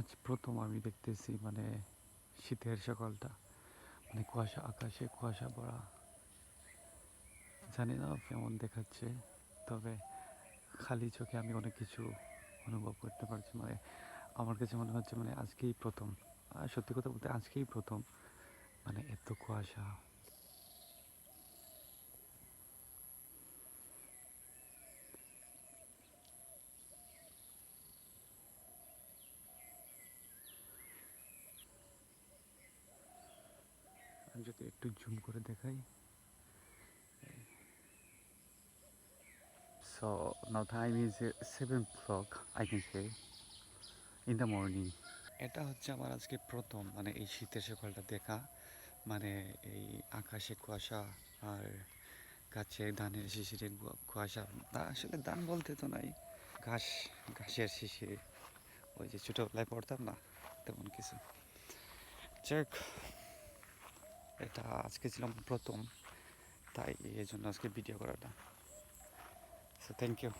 আজ প্রথম আমি দেখতেছি মানে শীতের সকালটা। মানে কুয়াশা আকাশে কুয়াশা পড়া জানি না কেমন দেখাচ্ছে, তবে খালি চোখে আমি অনেক কিছু অনুভব করতে পারছি। মানে আমার কাছে মনে হচ্ছে মানে আজকেই প্রথম। সত্যি কথা বলতে আজকেই প্রথম। মানে এত কুয়াশা। যদি একটু জুম করে দেখাই। So now time is seven clock I can say in the morning এটা হচ্ছে আমার আজকে প্রথম মানে এই শীতের সকালটা দেখা। মানে এই আকাশে কুয়াশা আর গাছে ধানের শিশিরে কুয়াশা। তা আসলে ধান বলতে তো নাই। ঘাস, ঘাসের শিশিরে ওই যে ছোটোবেলায় পড়তাম না, তেমন কিছু। যাক এটা আজকে ছিলাম প্রথম তাই এই জন্য আজকে ভিডিও করাটা। So thank you